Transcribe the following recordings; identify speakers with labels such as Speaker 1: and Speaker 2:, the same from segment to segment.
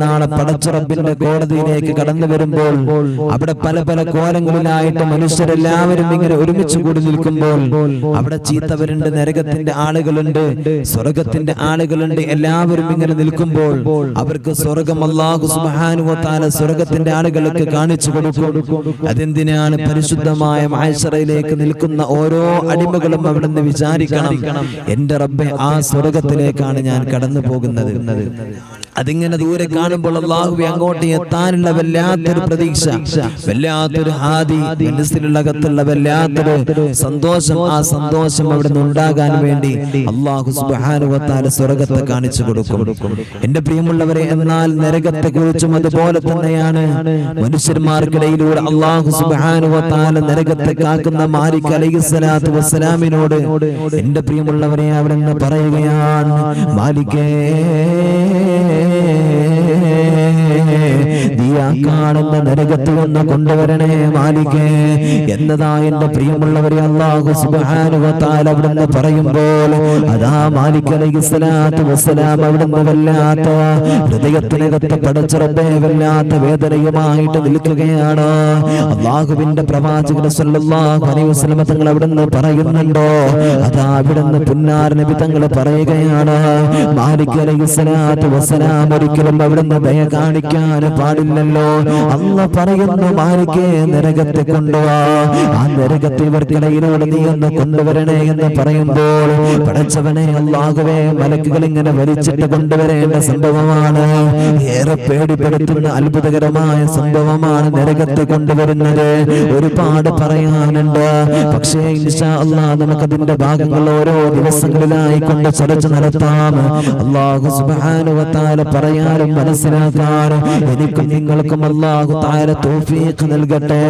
Speaker 1: നാളെ പടച്ചുറപ്പിന്റെ കോടതിയിലേക്ക് കടന്നു വരുമ്പോൾ അവിടെ പല പല കോലങ്ങളിലായിട്ട് മനുഷ്യരെല്ലാവരും ഇങ്ങനെ ഒരുമിച്ച് കൂടി നിൽക്കുമ്പോൾ അവിടെ ചീത്തവരുണ്ട് നരകത്തിന്റെ ആളുകളുണ്ട് സ്വർഗത്തിന്റെ ആളുകളുണ്ട് എല്ലാവരും ഇങ്ങനെ നിൽക്കുമ്പോൾ അവർക്ക് സ്വർഗം അള്ളാഹു സുബാനുവത്താല സ്വർഗത്തിന്റെ ആളുകൾക്ക് കാണിച്ചു കൊടുക്കും. അതെന്തിനാണ് പരിശുദ്ധമായ മഹേശ്വരയിലേക്ക് നിൽക്കുന്ന ഓരോ അടിമകളും അവിടെ നിന്ന് വിചാരിക്കണം എന്റെ റബ്ബെ ആ സ്വർഗത്തിലേക്കാണ് ഞാൻ കടന്നു പോകുന്നത്. അതിങ്ങനെ ദൂരെ കാണുമ്പോൾ അള്ളാഹുബി അങ്ങോട്ട് എത്താനുള്ള വല്ലാത്തൊരു പ്രതീക്ഷ. വല്ലാത്തൊരു ഹാദി മനസ്സിലുള്ള അകത്തുള്ള വല്ലാത്തൊരു സന്തോഷം. ആ സന്തോഷം അവിടെ നിന്ന് ഉണ്ടാകാൻ വേണ്ടി അള്ളാഹു സുബാനുവത്താല സ്വർഗത്തെ കാണിച്ചു കൊടുക്കും. എന്റെ പ്രിയമുള്ളവരെ എന്നാൽ നരകത്തെ കുറിച്ചും അതുപോലെ തന്നെയാണ് മനുഷ്യന്മാർക്കിടയിലൂടെ അള്ളാഹു സുബാനുവത്താല നരകത്തെ കാക്കുന്ന മാലിക് അലൈഹി സ്വലാത്തു വസ്സലാമിനോട് എന്റെ പ്രിയമുള്ളവരെ അവിടെ നിന്ന് പറയുകയാണ് മാലിക്കേ നീ ആ കാണുന്ന നരകത്തിൽ നിന്ന് കൊണ്ടുവരണേ മാലിക്കേ എന്നതാ എന്റെ പ്രിയമുള്ളവരെ അള്ളാഹു സുബ്ഹാനഹുവതആല അവിടുന്ന് പറയുമ്പോൾ അതാ മാലിക് അലൈഹി സ്വലാത്തു വസ്സലാം അവിടുന്ന് വല്ലാത്ത ഹൃദയത്തിനകത്ത് പടച്ചുറപ്പേ വല്ലാത്ത വേദനയുമായിട്ട് നിൽക്കുകയാണ്. അള്ളാഹുവിന്റെ പ്രവാചകൻ സല്ലല്ലാഹു അലൈഹി വസല്ലം തങ്ങൾ അവിടുന്ന് പറയുന്നുണ്ടോ? അതാ അവിടുന്ന് പുന്നാർ നബി തങ്ങൾ പറയുകയാണ് മാലിക് അലൈഹി സ്വലാത്തു വസ്സലാം ഒരിക്കലും അവിടുന്ന് ദയ കാണിക്കാൻ പാടില്ലല്ലോ. അല്ല പറയുന്നു മാലിക്കേ നരകത്തെ കൊണ്ടുവാ. ആ നരകത്തെ ഇവർക്കിടയിലൂടെ നീ ഒന്ന് കൊണ്ടുവരണേ എന്ന് പറയുമ്പോൾ പടച്ചവനെ അള്ളാഹുവേ മലക്കുകൾ ഇങ്ങനെ വലിച്ചിട്ട് കൊണ്ടുവരേണ്ട സംഭവമാണ്. ഏറെ പേടിപ്പെടുത്തുന്ന അത്ഭുതകരമായ സംഭവമാണ് നരകത്തെ കൊണ്ടുവരുന്നത്. ഒരുപാട് പറയാനുണ്ട്. പക്ഷേ നമുക്കതിന്റെ ഭാഗങ്ങൾ ഓരോ ദിവസങ്ങളിലായി കൊണ്ട് ചർച്ച നടത്താം. അള്ളാഹു സുബ്ഹാനഹു പറയാനും മനസ്സിലാക്കാനും എനിക്കും നിങ്ങൾക്കും അല്ലാഹു താര തോഫീഖ് നൽകട്ടെ.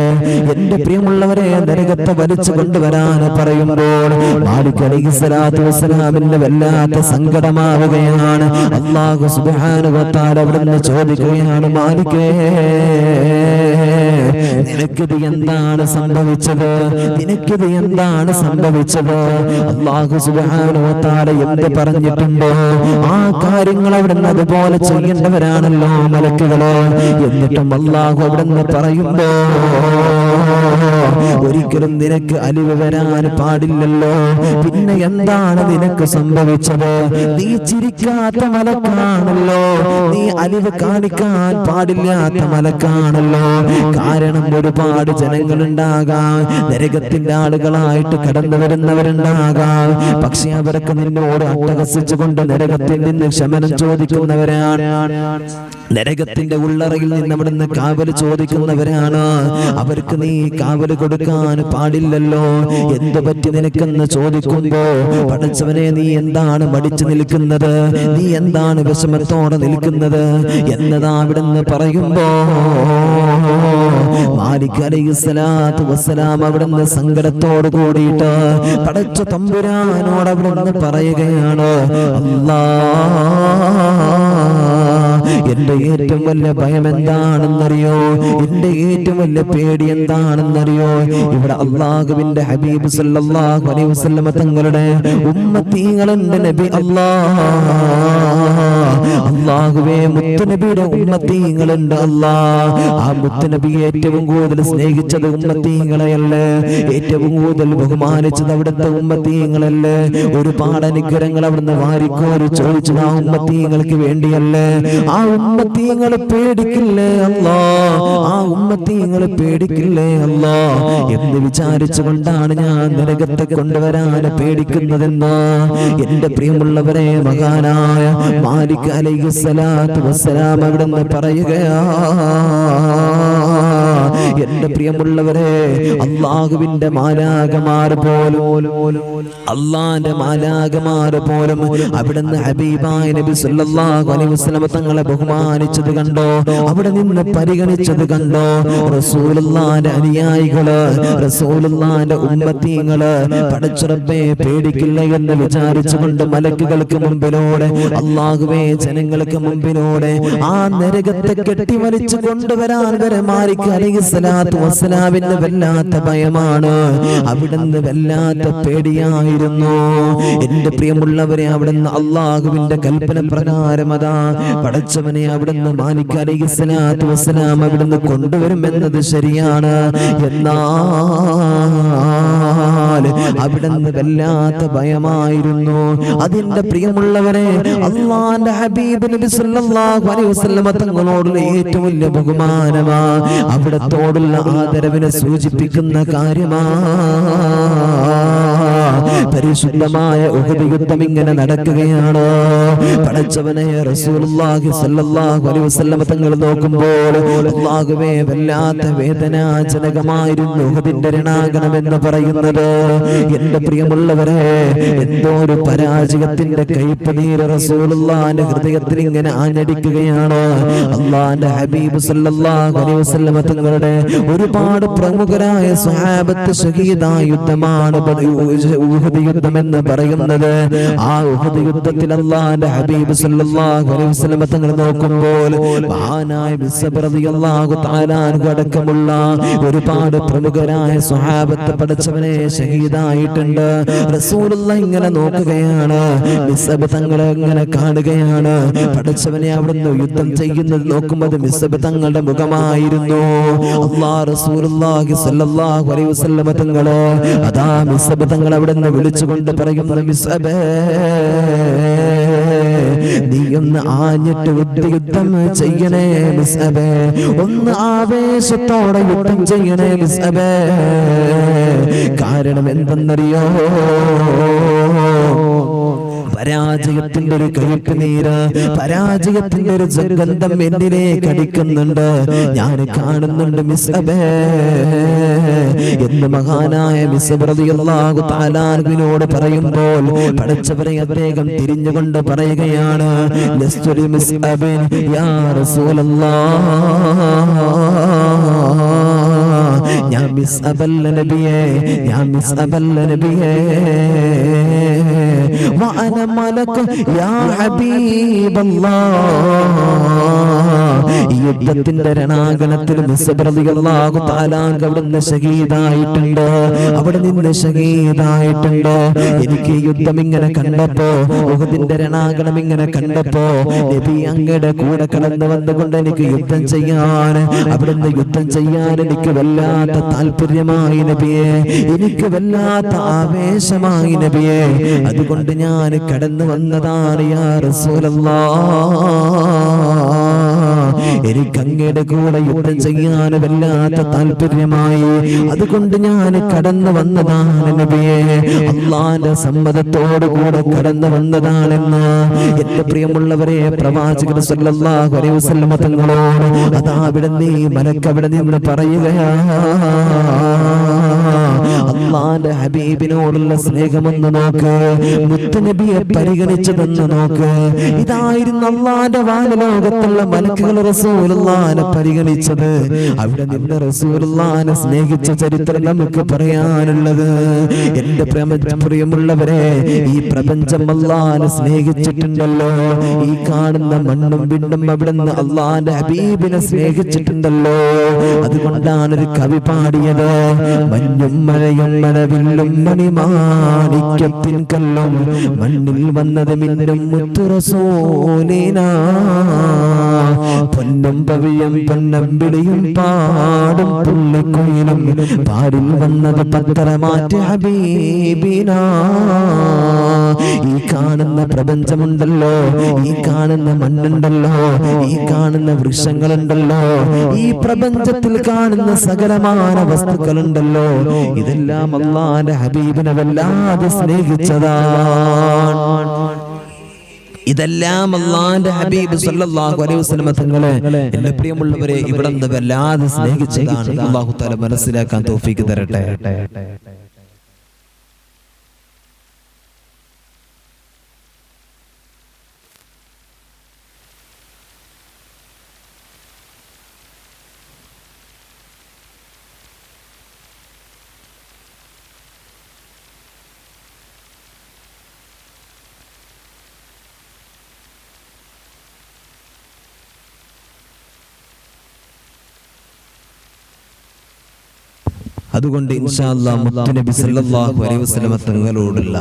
Speaker 1: എന്റെ പ്രിയമുള്ളവരെ നരകത്തെ വലിച്ചു കൊണ്ടുവരാൻ പറയുമ്പോൾ മാലിക് അലൈഹി സ്വലാത്തു വസ്സലാമിന്റെ വല്ലാത്ത സങ്കടമാവുകയാണ്. അള്ളാഹു സുബ്ഹാനഹു വതആല അവിടുന്ന് ചോദിക്കുകയാണ് മാലിക്കേ നിനക്കിത് എന്താണ് സംഭവിച്ചത്? നിനക്കിത് എന്താണ് സംഭവിച്ചത്? അള്ളാഹു സുബ്ഹാനഹു വതആല എന്ത് പറഞ്ഞിട്ടുണ്ടോ? ആ കാര്യങ്ങൾ അവിടുന്ന് അതുപോലെ ചെയ്യേണ്ടവരാണല്ലോ മലക്കുകളെ. എന്നിട്ടും അള്ളാഹു നിന്ന് പറയുമ്പോ ഒരിക്കലും നിനക്ക് അലിവ് വരാൻ പാടില്ലല്ലോ. പിന്നെ എന്താണ് നിനക്ക് സംഭവിച്ചത്? നീ ചിരിക്കാത്ത മലക്കാണല്ലോ. നീ അലിവ് കാണിക്കാൻ പാടില്ലാത്ത മലക്കാണല്ലോ. കാരണം ഒരുപാട് ജനങ്ങളുണ്ടാകാം. നരകത്തിന്റെ ആളുകളായിട്ട് കടന്നു വരുന്നവരുണ്ടാകാം. പക്ഷെ അവരൊക്കെ നിന്നോട് അട്ടഹസിച്ചുകൊണ്ട് നരകത്തിൽ നിന്ന് ശമനം ചോദിക്കുന്നവരാണ്. നരകത്തിന്റെ ഉള്ളറയിൽ നിന്ന് അവിടുന്ന് കാവൽ ചോദിക്കുന്നവരാണ്. അവർക്ക് നീ കാവൽ കൊടുക്കാൻ പാടില്ലല്ലോ. എന്തു പറ്റി നിനക്കെന്ന് ചോദിക്കുമ്പോ പഠിച്ചവനെ നീ എന്താണ് മടിച്ചു നിൽക്കുന്നത്? നീ എന്താണ് വിഷമത്തോടെ നിൽക്കുന്നത്? എന്നതാ അവിടുന്ന് പറയുമ്പോ അവിടുന്ന് സങ്കടത്തോട് കൂടിയിട്ട് പടച്ച തമ്പുരാനോട് അവിടുന്ന് പറയുകയാണ് അല്ലാ എന്റെ ഏറ്റവും വലിയ ഭയം എന്താണെന്നറിയോ? എന്റെ ഏറ്റവും വലിയ പേടി എന്താണെന്നറിയോ? ഇവിടെ അള്ളാഹുവിന്റെ ഹബീബ് സല്ലല്ലാഹു അലൈഹി വസല്ലമ തങ്ങളുടെ ഉമ്മത്തീങ്ങളുണ്ട് നബി അല്ലാ അള്ളാഹുവേ മുത്തുനബിയുടെ ഉമ്മത്തീങ്ങളുണ്ട് അല്ലാ ആ മുത്തുനബി ഏറ്റവും കൂടുതൽ സ്നേഹിച്ചത് ഉമ്മത്തീങ്ങളെയല്ലേ ഏറ്റവും കൂടുതൽ ബഹുമാനിച്ചത് അവിടുത്തെ ഉമ്മത്തീങ്ങളല്ലേ ഒരുപാട് അനുഗ്രഹങ്ങൾ അവിടുന്ന് വാരിക്കോരി ചോദിച്ചത് ആ ഉമ്മത്തീങ്ങൾക്ക് വേണ്ടിയല്ലേ? ആ ഉമ്മത്തീങ്ങളെ പേടിക്കില്ലേ അല്ലാ? ആ ഉമ്മത്തീങ്ങളെ പേടിക്കില്ലേ അല്ലാ? എന്ന് വിചാരിച്ചുകൊണ്ടാണ് ഞാൻ നരകത്തെ കൊണ്ടുവരാൻ പേടിക്കുന്നതെന്ന്. എന്റെ പ്രിയമുള്ളവരെ മഹാനായ മാലിക് അലൈഹി സ്വലാത്തു വസ്സലാം അവിടുന്ന് പറയുകയാ എന്റെ പ്രിയമുള്ളവരെ അള്ളാഹുവിന്റെ മാലാകമാർ പോലും അള്ളാന്റെ മാലാകമാർ പോലും അവിടുന്ന് ഹബീബായ നബി സല്ലല്ലാഹു അലൈഹി വസല്ലം തങ്ങളെ ബഹുമാനിച്ചത് കണ്ടോ? അവിടെ നിന്ന് പരിഗണിച്ചത് കണ്ടോ? റസൂലുള്ളാന്റെ അനുയായികൾ റസൂലുള്ളാന്റെ ഉമ്മത്തീങ്ങൾ പടച്ചുറപ്പെ പേടിക്കില്ല എന്ന് വിചാരിച്ചുകൊണ്ട് മലക്കുകൾക്ക് മുമ്പിലൂടെ അള്ളാഹുവേ ജനങ്ങൾക്ക് മുമ്പിലൂടെ ആ നരകത്തെ കെട്ടിമലിച്ചു കൊണ്ടുവരാൻ വരെ മാറിക്കാലി അലൈഹി സ്വലാത്തു വസ്സലാമിന് വല്ലാത്ത ഭയമാണ്. അവിടുന്ന് വല്ലാത്ത പേടിയായിരുന്നു. എന്റെ പ്രിയമുള്ളവരെ അവിടുന്ന് അള്ളാഹുവിന്റെ കൽപ്പന പ്രകാരം അതാ പടച്ചവനെ അവിടുന്ന് മാലിക് അലൈഹി സ്വലാത്തു വസ്സലാം അവിടുന്ന് കൊണ്ടുവരുമെന്നത് ശരിയാണ്. എന്നാൽ അവിടുന്ന് വല്ലാത്ത ഭയമായിരുന്നു. അതിന്റെ പ്രിയമുള്ളവരെ അള്ളാന്റെ ഹബീബ് നബി സല്ലല്ലാഹു അലൈഹി വസല്ലമ തങ്ങളോടുള്ള ഏറ്റവും വലിയ ബഹുമാനമാ. അവിടത്തോടുള്ള ആദരവിനെ സൂചിപ്പിക്കുന്ന കാര്യമാ. പരിശുദ്ധമായ ഉപയുദ്ധം യുദ്ധം ഇങ്ങനെ നടക്കുകയാണ്. പടച്ചവനെ റസൂലുള്ളാഹി സ്വല്ലല്ലാഹു അലൈഹി വസല്ലമ തങ്ങൾ നോക്കുമ്പോൾ അല്ലാഹുവേ വല്ലാത്ത വേദനാജനകമായിരുന്നു ഉഹദിന്റെ രണാകണം എന്ന് പറയുന്നത്. എന്റെ പ്രിയമുള്ളവരെ എന്തോ ഒരു പരാജയത്തിന്റെ കയ്പ് നീര് റസൂലുള്ളാന്റെ ഹൃദയത്തിൽ ഇങ്ങനെ ആഞ്ഞടിക്കുകയാണ്. അള്ളാന്റെ ഹബീബ് സല്ലല്ലാഹു അലൈഹി വസല്ലമ തങ്ങളുടെ ഒരുപാട് പ്രമുഖരായ സ്വഹാബത്ത് ഷഹീദായ യുദ്ധമാണ് ഉഹദ് യുദ്ധം എന്ന് പറയുന്നത്. ആ ഉഹദ് യുദ്ധത്തിൽ അള്ളാന്റെ ഹബീബ് സല്ലല്ലാഹു അലൈഹി വസല്ലമ തങ്ങൾ നോക്കുമ്പോൾ മഹാനായ ബിസ്സബ് റളിയല്ലാഹു തആല അടക്കമുള്ള ഒരുപാട് പ്രമുഖരായ സ്വഹാബത്ത് പഠിച്ചവനെ ഷഹീദായിട്ടുണ്ട്. റസൂലുള്ള ഇങ്ങനെ നോക്കുകയാണ്. ബിസ്സബ് തങ്ങളെ ഇങ്ങനെ കാണുകയാണ്. പഠിച്ചവനെ അവിടുന്ന് യുദ്ധം ചെയ്യുന്നത് നോക്കുമ്പോൾ മിസ്സബ് തങ്ങളുടെ മുഖമായിരുന്നു. അള്ളാഹ് റസൂലുള്ളാഹി സ്വല്ലല്ലാഹു അലൈഹി വസല്ലമ തങ്ങളെ അതാ മിസ്സബ് തങ്ങൾ അവിടുന്ന് വിളിച്ചുകൊണ്ട് പറയുന്നു മിസ്അബേ നീ ഒന്ന് ആഞ്ഞിട്ട് യുദ്ധ ചെയ്യണേ മിസ്സബേ ഒന്ന് ആവേശത്തോടെ യുദ്ധം ചെയ്യണേ മിസ്സബേ കാരണം എന്തെന്നറിയോ? പരാജയത്തിന്റെ ഒരു കഴുപ്പ് നീര് പരാജയത്തിന്റെ ഒരു സുഗന്ധം എന്നിലേക്ക് അടിക്കുന്നുണ്ട്. ഞാൻ കാണുന്നുണ്ട് മിസ് അബേ. എന്ന് മഹാനായ മിസ് പ്രതിയല്ലാഹു താലാർവിനോട് പറയുമ്പോൾ പഠിച്ചവരെ അദ്ദേഹം തിരിഞ്ഞുകൊണ്ട് പറയുകയാണ് യാ ഞാൻ മിസ് അബല്ല നബിയേ ഞാൻ മിസ് അബല്ല നബിയേ وأنا ملك يا حبيب الله ഈ യുദ്ധത്തിന്റെ രണാകണത്തിൽ മിസ്ബറിയാഹു താലാങ്ക് അവിടുന്ന് ഷഹീദായിട്ടുണ്ട് അവിടെ നിന്ന് ഷഹീദായിട്ടുണ്ട് എനിക്ക് ഈ യുദ്ധം ഇങ്ങനെ കണ്ടപ്പോ ഉഹദിന്റെ രണാകണം ഇങ്ങനെ കണ്ടപ്പോ നബി അങ്ങയുടെ കൂടെ കടന്നു വന്നുകൊണ്ട് എനിക്ക് യുദ്ധം ചെയ്യാൻ അവിടുന്ന് യുദ്ധം ചെയ്യാൻ എനിക്ക് വല്ലാത്ത താല്പര്യമായി നബിയെ എനിക്ക് വല്ലാത്ത ആവേശമായി നബിയെ. അതുകൊണ്ട് ഞാൻ കടന്നു വന്നതാണ് യാ റസൂലല്ലാ. എനിക്ക് അങ്ങയുടെ കൂടെ യുദ്ധം ചെയ്യാൻ വല്ലാത്ത താല്പര്യമായി. അതുകൊണ്ട് ഞാൻ കടന്നു വന്നതാണ് അള്ളാന്റെ സമ്മതത്തോടു കൂടെ കടന്നു വന്നതാണെന്ന് എന്റെ പ്രിയമുള്ളവരെ പ്രവാചകൻ സല്ലല്ലാഹു അലൈഹി തങ്ങളോട് അതാ അവിടെ നീ മലക്കവിടെ നിന്ന് പറയുകയാ. അള്ളാന്റെ ഹബീബിനോടുള്ള സ്നേഹമെന്ന് നോക്ക്. മുത്തുനബിയെ പരിഗണിച്ചതെന്ന് നോക്ക്. ഇതായിരുന്നു അള്ളാന്റെ വാനലോകത്തുള്ള മലക്കുകൾ റസൂലുള്ളാനെ പരിഗണിച്ചത്. അവിടെ നിന്ന് റസൂലുള്ളാനെ സ്നേഹിച്ച ചരിത്രം നമുക്ക് പറയാനുള്ളത്. എന്റെ പ്രിയമുള്ളവരെ ഈ പ്രപഞ്ചം അള്ളാനെ സ്നേഹിച്ചിട്ടുണ്ടല്ലോ. ഈ കാണുന്ന മണ്ണും വിണ്ണും അവിടെ നിന്ന് അള്ളാന്റെ ഹബീബിനെ സ്നേഹിച്ചിട്ടുണ്ടല്ലോ. അതുകൊണ്ടാണ് ഒരു കവി പാടിയത് മഞ്ഞും മഴയും മഴവില്ലും മണിമാണിക്കത്തിൻ കല്ലും മണ്ണിൽ വന്നത് മിന്നും മുത്തുറസോലിന പവിയും പൊന്നമ്പിളിയും പാടും പുള്ളിക്കുയിലും. പാടിൽ വന്നത് പത്തരമാറ്റ ഹബീബിന. ഈ കാണുന്ന പ്രപഞ്ചമുണ്ടല്ലോ ഈ കാണുന്ന മണ്ണുണ്ടല്ലോ ഈ കാണുന്ന വൃക്ഷങ്ങളുണ്ടല്ലോ ഈ പ്രപഞ്ചത്തിൽ കാണുന്ന സകലമായ വസ്തുക്കളുണ്ടല്ലോ. ഇതെല്ലാം അള്ളാന്റെ ഹബീബിനെ വല്ലാതെ സ്നേഹിച്ചതാണ്. ഇതെല്ലാം അള്ളാന്റെ ഹബീബ് സല്ലല്ലാഹു അലൈഹി വസല്ലമ തങ്ങളെ എന്റെ പ്രിയമുള്ളവരെ ഇവിടെ നിന്ന് വല്ലാതെ സ്നേഹിച്ചതാണ്. അള്ളാഹു മനസ്സിലാക്കാൻ തോഫിക്ക് തരട്ടെ. അതുകൊണ്ട് ഇൻഷാ അല്ലാഹ് മുത്തുനബി സല്ലല്ലാഹു അലൈഹി തങ്ങളോടുള്ള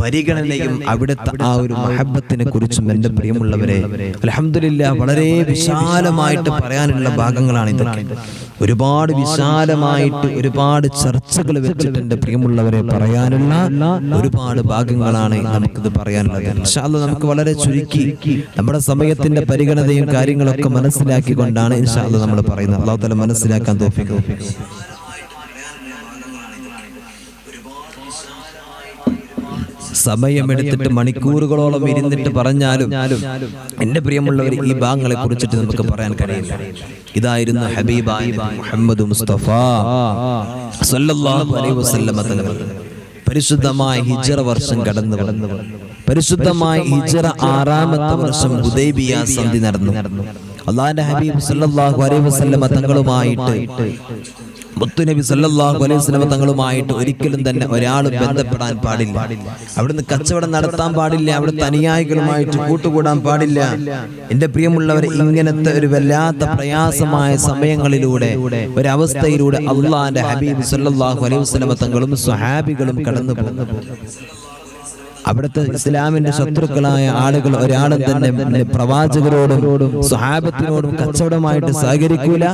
Speaker 1: പരിഗണനയും അവിടുത്തെ ആ ഒരു മഹബത്തിനെ കുറിച്ചും എന്റെ പ്രിയമുള്ളവരെ അലഹമില്ല വളരെ വിശാലമായിട്ട് പറയാനുള്ള ഭാഗങ്ങളാണ് ഇതൊക്കെ. ഒരുപാട് വിശാലമായിട്ട് ഒരുപാട് ചർച്ചകൾ വെച്ചിട്ട് എന്റെ പ്രിയമുള്ളവരെ പറയാനുള്ള ഒരുപാട് ഭാഗങ്ങളാണ് നമുക്കിത് പറയാനുള്ളത്. ഇൻഷാ അല്ലാഹ് നമുക്ക് വളരെ ചുരുക്കി നമ്മുടെ സമയത്തിന്റെ പരിഗണനയും കാര്യങ്ങളൊക്കെ മനസ്സിലാക്കിക്കൊണ്ടാണ് ഇൻഷാ അല്ലാഹ് നമ്മൾ പറയുന്നത്. അള്ളാഹു തല മനസ്സിലാക്കാൻ തോഫിക്കും. സമയമെടുത്തിട്ട് മണിക്കൂറുകളോളം ഇരുന്നിട്ട് പറഞ്ഞാലും എന്റെ പ്രിയമുള്ളവർ ഈ ഭാഗങ്ങളെ കുറിച്ചിട്ട് നമുക്ക് പറയാൻ കഴിയില്ല. ഇതായിരുന്നു ഹബീബായ മുഹമ്മദ് മുസ്തഫ സല്ലല്ലാഹു അലൈഹി വസല്ലമ തങ്ങൾ. പരിശുദ്ധമായ ഹിജറ വർഷം കടന്നു കടന്നു പരിശുദ്ധമായ ഹിജറ ആറാമത്തെ വർഷം ഹുദൈബിയ സന്ധി നടന്നു. അള്ളാഹിന്റെ ഹബീബ് സല്ലല്ലാഹു അലൈഹി വസല്ലമ തങ്ങളുമായിട്ട് മുത്തുനബി സല്ലല്ലാഹു അലൈഹി വസല്ലമ തങ്ങളുമായിട്ട് ഒരിക്കലും തന്നെ ഒരാൾ ബന്ധപ്പെടാൻ പാടില്ല. അവിടുന്ന് കച്ചവടം നടത്താൻ പാടില്ല. അവിടുത്തെ തനിയായികളുമായിട്ട് കൂട്ടുകൂടാൻ പാടില്ല. എന്റെ പ്രിയമുള്ളവർ ഇങ്ങനത്തെ ഒരു വല്ലാത്ത പ്രയാസമായ സമയങ്ങളിലൂടെ ഒരവസ്ഥയിലൂടെ അള്ളാന്റെ ഹബീബ് സല്ലല്ലാഹു അലൈഹി വസല്ലമ തങ്ങളും സ്വഹാബികളും കടന്നു പോകുന്നു അവിടുത്തെ ഇസ്ലാമിന്റെ ശത്രുക്കളായ ആളുകൾ ഒരാളും തന്നെ പ്രവാചകരോടും സ്വഹാബത്തിനോടും കച്ചവടമായിട്ട് സഹകരിക്കൂല.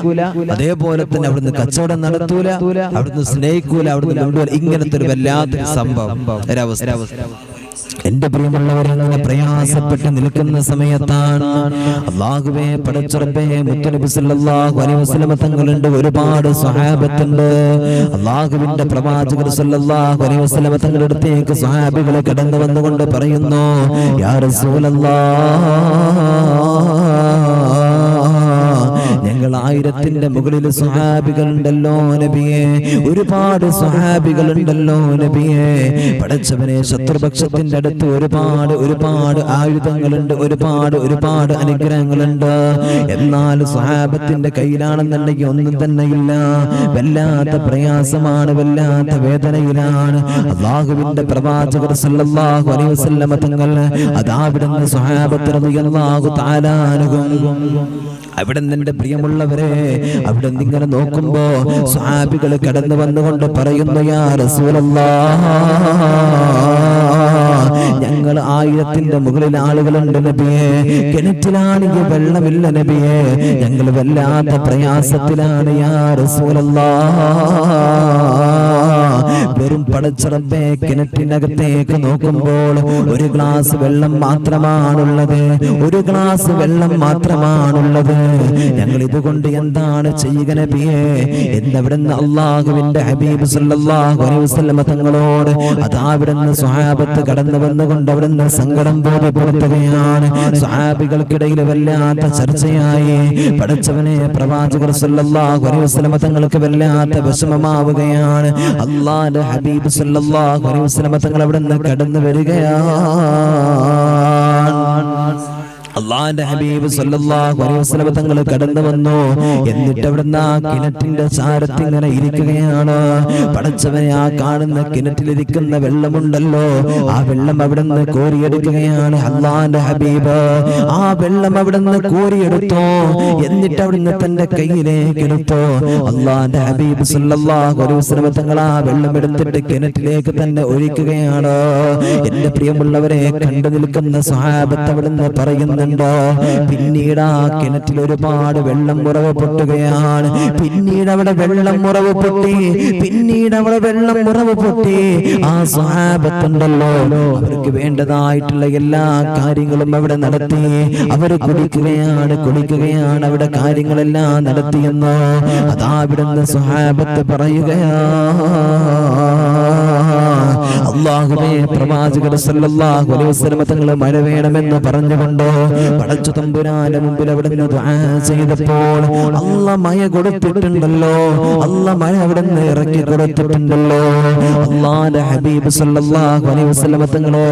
Speaker 1: അതേപോലെ തന്നെ അവിടുന്ന് കച്ചവടം നടത്തൂല. അവിടുന്ന് സ്നേഹിക്കൂല. അവിടുന്ന് ഇങ്ങനത്തെ ഒരു വല്ലാത്തൊരു സംഭവം. ഒരവസ്ഥ. എന്റെ പ്രിയമുള്ളവരങ്ങനെ പ്രയാസപ്പെട്ട് നിൽക്കുന്ന സമയത്താണ് അള്ളാഹുവേ പടച്ചുറപ്പേ മുത്തനബി സല്ലല്ലാഹു അലൈഹി വസല്ലമ തങ്ങളുണ്ട് ഒരുപാട് സ്വഹാബത്തുണ്ട്. അള്ളാഹുവിന്റെ പ്രവാചകർ സല്ലല്ലാഹു അലൈഹി വസല്ലമ തങ്ങളുടെ അടുത്തേക്ക് സ്വഹാബികളെ കടന്നു വന്നുകൊണ്ട് പറയുന്നു യാ റസൂലല്ലാഹ് ഞങ്ങൾ ആയിരത്തിന്റെ മുകളിൽ സ്വഹാബികളുണ്ടല്ലോ നബിയെ. ഒരുപാട് സ്വഹാബികളുണ്ടല്ലോ നബിയെ. പടച്ചവനെ ശത്രുപക്ഷത്തിന്റെ അടുത്ത് ഒരുപാട് ഒരുപാട് ആയുധങ്ങളുണ്ട് ഒരുപാട് ഒരുപാട് അനുഗ്രഹങ്ങളുണ്ട്. എന്നാൽ സുഹാബത്തിന്റെ കയ്യിലാണെന്നുണ്ടെങ്കിൽ ഒന്നും തന്നെ ഇല്ല വല്ലാത്ത പ്രയാസമാണ് വല്ലാത്ത വേദനയിലാണ്. അള്ളാഹുവിന്റെ പ്രവാചകർ സല്ലല്ലാഹു അലൈഹി വസല്ലമ തങ്ങൾ അതാവിടുന്ന് സ്വഹാബത്ത് റളിയല്ലാഹു തആല അനുഗം അവിടെ നിന്റെ പ്രിയമുള്ളവരെ അവിടെ നിങ്ങനെ നോക്കുമ്പോ സ്വാബികൾ കടന്നു വന്നുകൊണ്ട് പറയുന്നു യാ ഞങ്ങൾ ആയിരത്തിന്റെ മുകളിൽ ആളുകളുണ്ട് നബിയെ കിണറ്റിലാണെങ്കിൽ വെള്ളമില്ല നബിയെ ഞങ്ങൾ വല്ലാത്ത പ്രയാസത്തിലാണ് യാ റസൂലല്ലാഹ് വെറും പടച്ചിറപ്പേ കിണറ്റിനകത്തേക്ക് നോക്കുമ്പോൾ ഒരു ഗ്ലാസ് വെള്ളം മാത്രമാണുള്ളത്. ഒരു ഗ്ലാസ് വെള്ളം മാത്രമാണുള്ളത്. ഞങ്ങൾ ഇതുകൊണ്ട് എന്താണ് ചെയ്യുക നബിയെ എന്നവിടുന്ന് അള്ളാഹുവിന്റെ ഹബീബ് സല്ലല്ലാഹു അലൈഹി തങ്ങളോട് അതാവിടുന്ന് സ്വഹാബത്ത് കടന്നു വന്നുകൊണ്ട് അവിടുന്ന് സങ്കടം ബോധ്യപ്പെടുത്തുകയാണ്. സ്വഹാബികൾക്കിടയിൽ വല്ലാത്ത ചർച്ചയായി. പഠിച്ചവനെ പ്രവാചകർ സല്ലല്ലാഹു അലൈഹി വസല്ലമ തങ്ങൾക്ക് വല്ലാത്ത വിഷമമാവുകയാണ്. അള്ളാഹുന്റെ ഹബീബ് സല്ലല്ലാഹു അലൈഹി വസല്ലം തങ്ങൾ നിന്ന് കടന്നു വരികയാണ്. അള്ളാന്റെ ഹബീബ് സല്ലല്ലാഹു അലൈഹി വസല്ലം തങ്ങൾ കടന്നു വന്നു. എന്നിട്ട് അവിടുന്ന് ആ കിണറ്റിന്റെ ചാരത്ത് ഇങ്ങനെ ഇരിക്കുകയാണ്. പടച്ചവനെ ആ കാണുന്ന കിണറ്റിലിരിക്കുന്ന വെള്ളമുണ്ടല്ലോ. ആ വെള്ളം അവിടുന്ന് കോരിയെടുക്കുകയാണ് അള്ളാന്റെ ഹബീബ്. ആ വെള്ളം അവിടുന്ന് കോരിയെടുത്തു. എന്നിട്ട് അവിടുന്ന് തന്റെ കയ്യിലേക്ക് എടുത്തോ. അള്ളാന്റെ ഹബീബ് സല്ലല്ലാഹു അലൈഹി വസല്ലം തങ്ങൾ ആ വെള്ളം എടുത്തിട്ട് കിണറ്റിലേക്ക് തന്നെ ഒഴിക്കുകയാണ് എന്റെ പ്രിയമുള്ളവരെ കണ്ടു നിൽക്കുന്ന സ്വഹാബത്ത് അവിടുന്ന് പറയുന്നുണ്ടോ പിന്നീട് ആ കിണറ്റിൽ ഒരുപാട് വെള്ളം മുറവ് പൊട്ടുകയാണ്. പിന്നീട് അവിടെ വെള്ളം മുറവ് പൊട്ടി. പിന്നീട് അവിടെ വെള്ളം മുറവ് പൊട്ടി. ആ സ്വഹാബത്തുണ്ടല്ലോ. അവർക്ക് വേണ്ടതായിട്ടുള്ള എല്ലാ കാര്യങ്ങളും അവിടെ നടത്തി. അവർ കുടിക്കുകയാണ് കുടിക്കുകയാണ് അവിടെ കാര്യങ്ങളെല്ലാം നടത്തിയെന്ന്? അതാ അവിടുന്ന് സ്വഹാബത്ത് പറയുകയാ അള്ളാഹുവേ പ്രവാചകർ സല്ലല്ലാഹു അലൈഹി വസല്ലം തങ്ങളെ മഴ വേണമെന്ന് പറഞ്ഞുകൊണ്ട് പടച്ചു തമ്പുരാന്റെ മുമ്പിൽ അവിടെ നിന്ന് ദുആ ചെയ്തപ്പോൾ അല്ല മയ കൊടുത്തിട്ടുണ്ടല്ലോ. അല്ല മഴ അവിടെ നിന്ന് ഇറക്കി കൊടുത്തിട്ടുണ്ടല്ലോ. അള്ളാന്റെ ഹബീബ് സല്ലല്ലാഹു അലൈഹി വസല്ലം തങ്ങളെ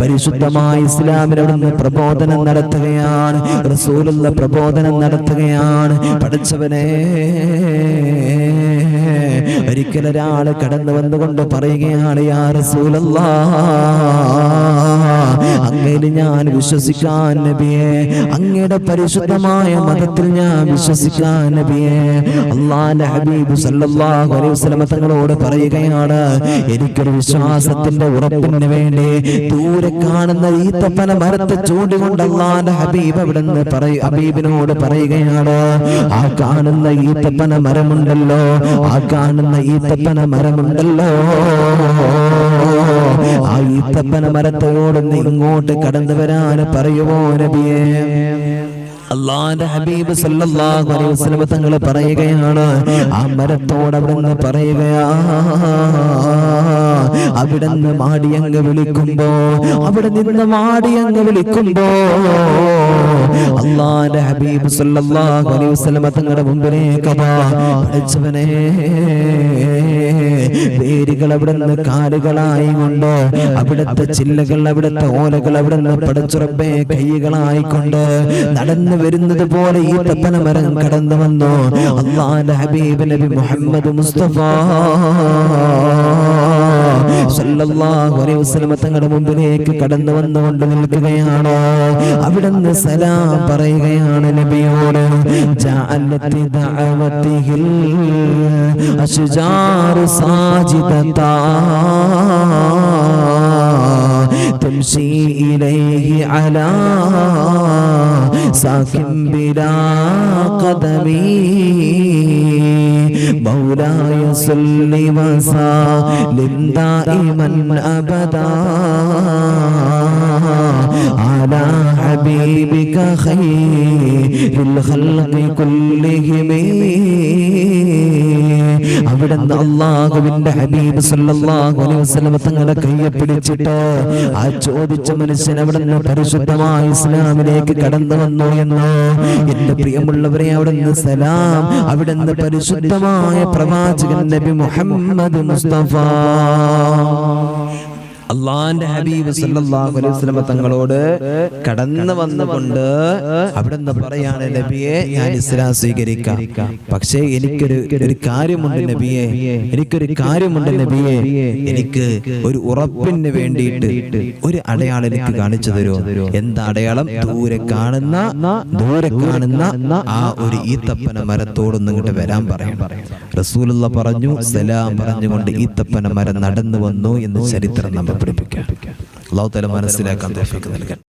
Speaker 1: പരിശുദ്ധമായ ഇസ്ലാമിൽ അവിടെ പ്രബോധനം നടത്തുകയാണ്. റസൂലുള്ള പ്രബോധനം നടത്തുകയാണ്. പഠിച്ചവനെ ഒരിക്കൽ ഒരാൾ കടന്നു വന്നുകൊണ്ട് പറയുകയാണ് യാ റസൂലല്ലാ അങ്ങയിൽ ഞാൻ വിശ്വസിക്കാൻ നബിയെ. അങ്ങയുടെ പരിശുദ്ധമായ മതത്തിൽ ഞാൻ വിശ്വസിക്കാൻ നബിയെ. അള്ളാന്റെ ഹബീബ് സല്ലല്ലാഹു അലൈഹി വസല്ലം തങ്ങളോട് പറയുകയാണ് എനിക്കൊരു വിശ്വാസത്തിന്റെ ഉറപ്പിന് വേണ്ടി ദൂരെ കാണുന്ന ഈ തപ്പന മരത്തെ ചൂണ്ടിക്കൊണ്ട് അള്ളാന്റെ ഹബീബ് അവിടെ നിന്ന് പറയ ഹബീബിനോട് പറയുകയാണ് ആ കാണുന്ന ഈ തപ്പന മരമുണ്ടല്ലോ ആ കാണുന്ന ഈ തപ്പന മരമുണ്ടല്ലോ. ആ ഈത്തപ്പന മരത്തോട് നിങ്ങോട്ട് ഇങ്ങോട്ട് കടന്നു വരാൻ പറയുമോ നബിയേ? അള്ളാന്റെ ഹബീബ് സല്ലല്ലാഹു അലൈഹി വസല്ലം തങ്ങൾ പറയുകയാണ് ആ മരത്തോട് അവിടുന്ന് പറയുകയാ അവിടുന്ന് മാടിയങ്ങ് വിളിക്കുമ്പോ അവിടെ നിന്ന് മാടിയങ്ങ് വിളിക്കുമ്പോ അള്ളാന്റെ ഹബീബ് സല്ലല്ലാഹു അലൈഹി വസല്ലം തങ്ങളുടെ മുമ്പിലേക്ക് പഠിച്ചവനെ വേരുകൾ അവിടുന്ന് കാലുകളായി കൊണ്ട് അവിടുത്തെ ചില്ലകൾ അവിടുത്തെ ഓലകൾ അവിടുന്ന് നിന്ന് കൈകളായിക്കൊണ്ട് നടന്നു വരുന്നത് പോലെ ഈ തപ്പന മരം കടന്നു വന്നു. അള്ളാന്റെ ഹബീബ് നബി മുഹമ്മദ് മുസ്തഫ. തങ്ങളുടെ മുമ്പിലേക്ക് കടന്നു വന്നുകൊണ്ട് നിൽക്കുകയാണ്. അവിടുന്ന് സലാം പറയുകയാണ് നബിയോട്. അശ്ജാറു സാജിദതാ تمشي إليه على ساكن بلا قدم مولاي صل وسلم دائما أبدا على حبيبك خير الخلق كلهم അവിടുന്ന് അള്ളാഹുവിന്റെ ഹബീബ് സല്ലല്ലാഹു അലൈഹി വസല്ലം തങ്ങളെ കയ്യെ പിടിച്ചിട്ട് ആ ചോദിച്ച മനുഷ്യൻ അവിടുന്ന് പരിശുദ്ധമായ ഇസ്ലാമിലേക്ക് കടന്നു വന്നു എന്ന് എന്റെ പ്രിയമുള്ളവരെ അവിടുന്ന് സലാം അവിടുന്ന് പരിശുദ്ധമായ പ്രവാചകൻ നബി മുഹമ്മദ് മുസ്തഫ. അള്ളാന്റെ ഹബീബ് സല്ലല്ലാഹു അലൈഹി വസല്ലം തങ്ങളോട് കടന്നു വന്നുകൊണ്ട് അവിടുന്ന് പറയാണ് നബിയെ ഞാൻ ഇസ്ലാം സ്വീകരിക്കാം. പക്ഷേ എനിക്കൊരു ഒരു കാര്യമുണ്ട് നബിയെ. എനിക്കൊരു കാര്യമുണ്ട് നബിയെ. എനിക്ക് ഒരു ഉറപ്പിന് വേണ്ടിയിട്ട് ഒരു അടയാളം എനിക്ക് കാണിച്ചു തരുമോ? എന്താ അടയാളം? ദൂരെ കാണുന്ന ദൂരെ കാണുന്ന ആ ഒരു ഈത്തപ്പന മരത്തോടൊന്നും ഇങ്ങോട്ട് വരാൻ പറയാം റസൂലുള്ള പറഞ്ഞു സലാം പറഞ്ഞുകൊണ്ട് ഈത്തപ്പന മരം നടന്നു വന്നു എന്ന് ചരിത്രം നമ്മെ പഠിപ്പിക്കാം. അള്ളാഹു തല മനസ്സിലാക്കാൻ തൗഫീഖ് നൽകാൻ